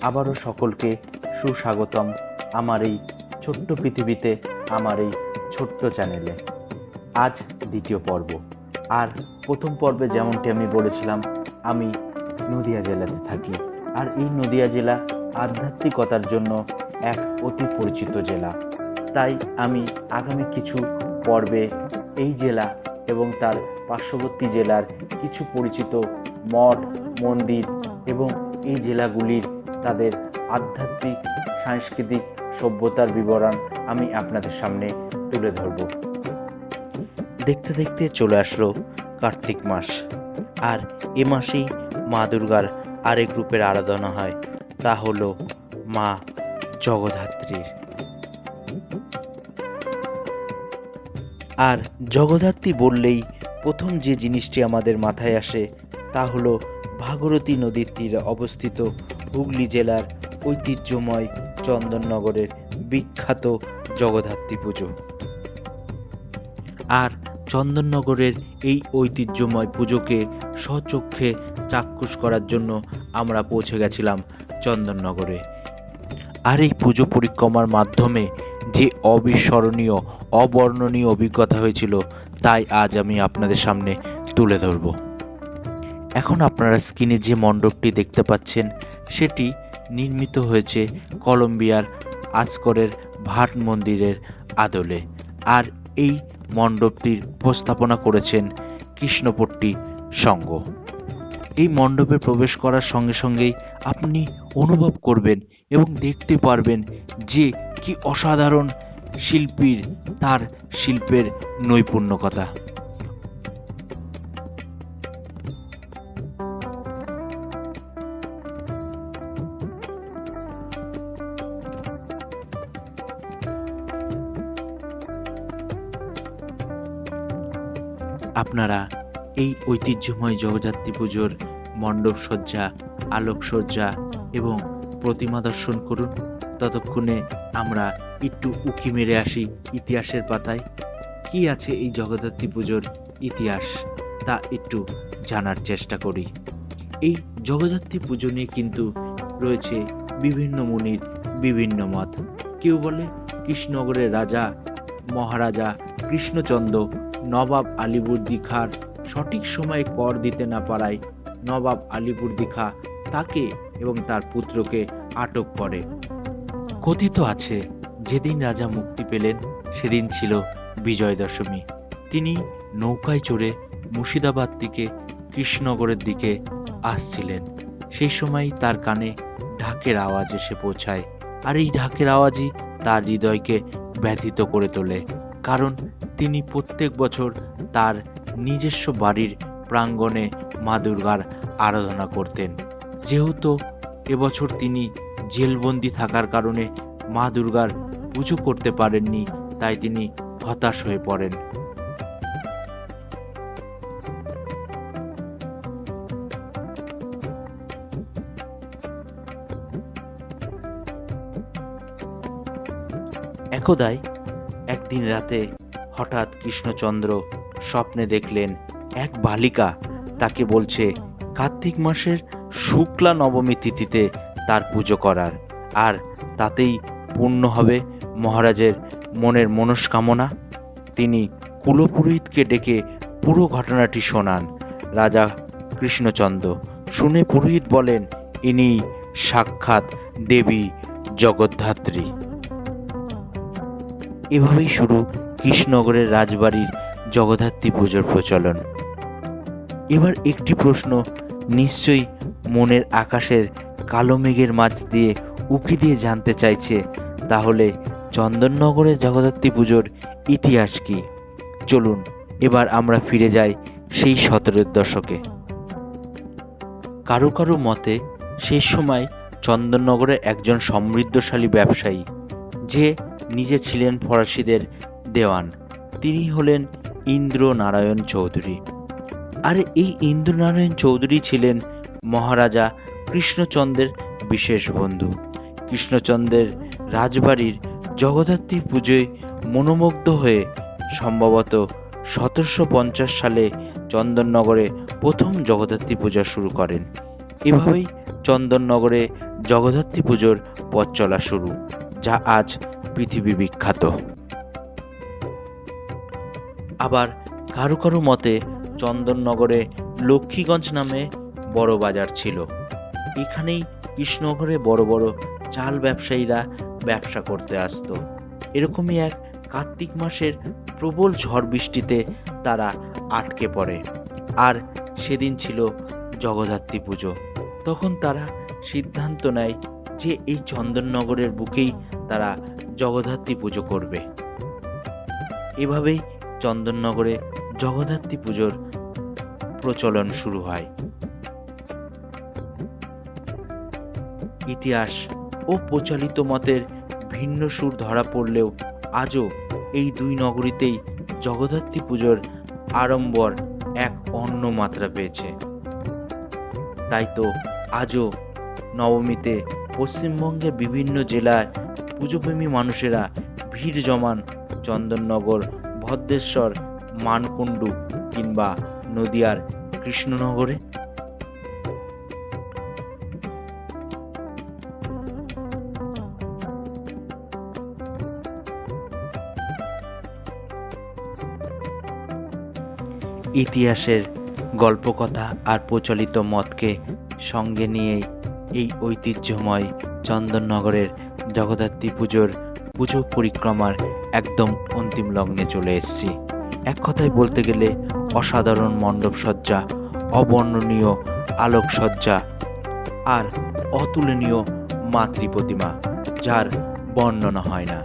আবারও সকলকে সুস্বাগতম আমার এই ছোট্ট পৃথিবীতে, আমার এই ছোট্ট চ্যানেলে। আজ দ্বিতীয় পর্ব। আর প্রথম পর্বে যেমনটি আমি বলেছিলাম, আমি নদিয়া জেলাতে থাকি। আর এই নদিয়া জেলা আধ্যাত্মিকতার জন্য এক অতি পরিচিত জেলা। তাই আমি আগামী কিছু পর্বে এই জেলা এবং তার পার্শ্ববর্তী জেলার কিছু পরিচিত মঠ, মন্দির এবং এই জেলাগুলির তাদের আধ্যাত্মিক, সাংস্কৃতিক সভ্যতার বিবরণ আমি আপনাদের সামনে তুলে ধরব। দেখতে দেখতে চলে আসলো কার্তিক মাস। আর এ মাসেই মা দুর্গার আরেক রূপের আরাধনা হয়, তা হলো মা জগদ্ধাত্রীর। আর জগদ্ধাত্রী বললেই প্রথম যে জিনিসটি আমাদের মাথায় আসে, তা হলো ভাগরতী নদীর তীরে অবস্থিত হুগলি জেলার ঐতিহ্যময় চন্দননগরের বিখ্যাত জগদ্ধাত্রী পুজো। আর চন্দননগরের এই ঐতিহ্যময় পুজোকে স্বচক্ষে চাক্ষুষ করার জন্য আমরা পৌঁছে গেছিলাম চন্দননগরে। আর এই পুজো পরিক্রমার মাধ্যমে যে অবিস্মরণীয়, অবর্ণনীয় অভিজ্ঞতা হয়েছিল, তাই আজ আমি আপনাদের সামনে তুলে ধরব। এখন আপনারা স্ক্রিনে যে মণ্ডপটি দেখতে পাচ্ছেন সেটি নির্মিত হয়েছে কলম্বিয়ার আজকরের ভাট মন্দিরের আদলে। আর এই মণ্ডপটির উপস্থাপনা করেছেন কৃষ্ণপট্টি সংঘ এই মণ্ডপে প্রবেশ করার সঙ্গে সঙ্গেই আপনি অনুভব করবেন এবং দেখতে পারবেন যে কি অসাধারণ শিল্পীর তার শিল্পের নৈপুণ্যকতা। আপনারা এই ঐতিহ্যময় জগদ্ধাত্রী পুজোর মণ্ডপ সজ্জা, আলোকসজ্জা এবং প্রতিমা দর্শন করুন। ততক্ষণে আমরা একটু উকি মেরে আসি ইতিহাসের পাতায়। কি আছে এই জগদ্ধাত্রী পুজোর ইতিহাস তা একটু জানার চেষ্টা করি। এই জগদ্ধাত্রী পুজো নিয়ে কিন্তু রয়েছে বিভিন্ন মুনির, বিভিন্ন মত কেউ বলে কৃষ্ণনগরের রাজা, মহারাজা, কৃষ্ণচন্দ্র নবাব আলিবুর্দি খাঁর সঠিক সময়ে কর দিতে না পারায় নবাব আলিবুর্দি খাঁ তাকে এবং তার পুত্রকে আটক করে। কথিত আছে, যেদিন রাজা মুক্তি পেলেন, সেদিন ছিল বিজয় দশমী তিনি নৌকায় চড়ে মুর্শিদাবাদ থেকে কৃষ্ণনগরের দিকে আসছিলেন। সেই সময় তার কানে ঢাকের আওয়াজ এসে পৌঁছায়। আর এই ঢাকের আওয়াজই তার হৃদয়কে ব্যথিত করে তোলে। কারণ তিনি প্রত্যেক বছর তার নিজস্ব বাড়ির প্রাঙ্গণে মা দুর্গার আরাধনা করতেন। যেহেতু এবছর তিনি জেলবন্দি থাকার কারণে মা দুর্গার পুজো করতে পারেননি, তাই তিনি হতাশ হয়ে পড়েন। একদাই একদিন রাতে হঠাৎ কৃষ্ণচন্দ্র স্বপ্নে দেখলেন এক বালিকা। তাকে বলছে, কার্তিক মাসের শুক্লা নবমী তিথিতে তার পুজো করার। আর তাতেই পূর্ণ হবে মহারাজের মনের মনস্কামনা। তিনি কুলপুরোহিতকে ডেকে পুরো ঘটনাটি শোনান। রাজা কৃষ্ণচন্দ্র শুনে পুরোহিত বলেন ইনি সাক্ষাৎ দেবী জগদ্ধাত্রী। এভাবেই শুরু কৃষ্ণনগরের রাজবাড়ির জগদ্ধাত্রী পুজোর প্রচলন। এবার একটি প্রশ্ন নিশ্চয়ই মনের আকাশের কালো মেঘের মাঝ দিয়ে উকি দিয়ে জানতে চাইছে, তাহলে চন্দননগরের জগদ্ধাত্রী পুজোর ইতিহাস কি? চলুন, এবার আমরা ফিরে যাই সেই সতেরোর দশকে। কারও কারও মতে সেই সময় চন্দননগরে একজন সমৃদ্ধশালী ব্যবসায়ী, যে নিজে ছিলেন ফরাসিদের দেওয়ান। তিনি হলেন ইন্দ্রনারায়ণ চৌধুরী। আর এই ইন্দ্রনারায়ণ চৌধুরী ছিলেন মহারাজা কৃষ্ণচন্দ্রের বিশেষ বন্ধু। কৃষ্ণচন্দ্রের রাজবাড়ির জগদ্ধাত্রী পুজোয় মনোমুগ্ধ হয়ে সম্ভবত সতেরোশো পঞ্চাশ সালে চন্দননগরে প্রথম জগদ্ধাত্রী পূজা শুরু করেন। এভাবেই চন্দননগরে জগদ্ধাত্রী পুজোর পথ চলা শুরু, যা আজ পৃথিবী বিখ্যাত। আবার কারও কারও মতে, চন্দননগরে লক্ষ্মীগঞ্জ নামে বড় বাজার ছিল। এখানেই কৃষ্ণনগরে বড় বড় চাল ব্যবসায়ীরা ব্যবসা করতে আসতো। এরকমই এক কার্তিক মাসের প্রবল ঝড় বৃষ্টিতে তারা আটকে পড়ে। আর সেদিন ছিল জগদ্ধাত্রী পুজো। তখন তারা সিদ্ধান্ত নেয় যে এই চন্দননগরের বুকেই তারা জগদ্ধাত্রী পুজো করবে। এভাবেই চন্দননগরে জগদ্ধাত্রী পুজোর প্রচলন শুরু হয়। ইতিহাস ও প্রচলিত মতের ভিন্ন সুর ধরা পড়লেও আজও এই দুই নগরীতেই জগদ্ধাত্রী পুজোর আড়ম্বর এক অন্য মাত্রা পেয়েছে। তাই তো আজও নবমীতে পশ্চিমবঙ্গের বিভিন্ন জেলায় পুজোপ্রেমী মানুষেরা ভিড় জমান চন্দননগর, ভদ্রেশ্বর, মানকুণ্ডু কিংবা নদিয়ার কৃষ্ণনগরে। ইতিহাসের গল্পকথা আর প্রচলিত মতকে সঙ্গে নিয়েই এই ঐতিহ্যময় চন্দননগরের জগদ্ধাত্রী পুজোর পুজো পরিক্রমার একদম অন্তিম লগ্নে চলে এসেছি। এক কথায় বলতে গেলে অসাধারণ মণ্ডপ সজ্জা, অবর্ণনীয় আলোকসজ্জা আর অতুলনীয় মাতৃ প্রতিমা যার বর্ণনা হয় না।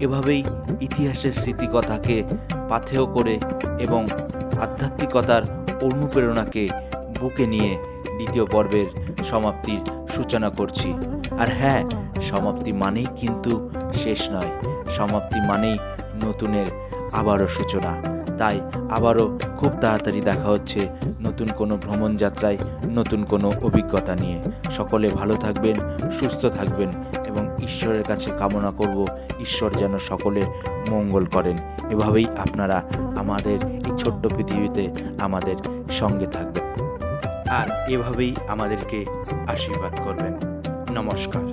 এভাবেই ইতিহাসের স্মৃতিকথাকে পাথেয় করে এবং আধ্যাত্মিকতার অনুপ্রেরণাকে বুকে নিয়ে দ্বিতীয় পর্বের সমাপ্তির সূচনা করছি। আর হ্যাঁ সমাপ্তি মানেই কিন্তু শেষ নয়। সমাপ্তি মানেই নতুনের আবারও সূচনা। তাই আবারও খুব তাড়াতাড়ি দেখা হচ্ছে নতুন কোনো ভ্রমণ যাত্রায়, নতুন কোনো অভিজ্ঞতা নিয়ে। সকলে ভালো থাকবেন, সুস্থ থাকবেন এবং ঈশ্বরের কাছে কামনা করব, ঈশ্বর যেন সকলের মঙ্গল করেন। এভাবেই আপনারা আমাদের এই ছোট্ট পৃথিবীতে আমাদের সঙ্গে থাকবেন। আর এভাবেই আমাদেরকে আশীর্বাদ করবেন। নমস্কার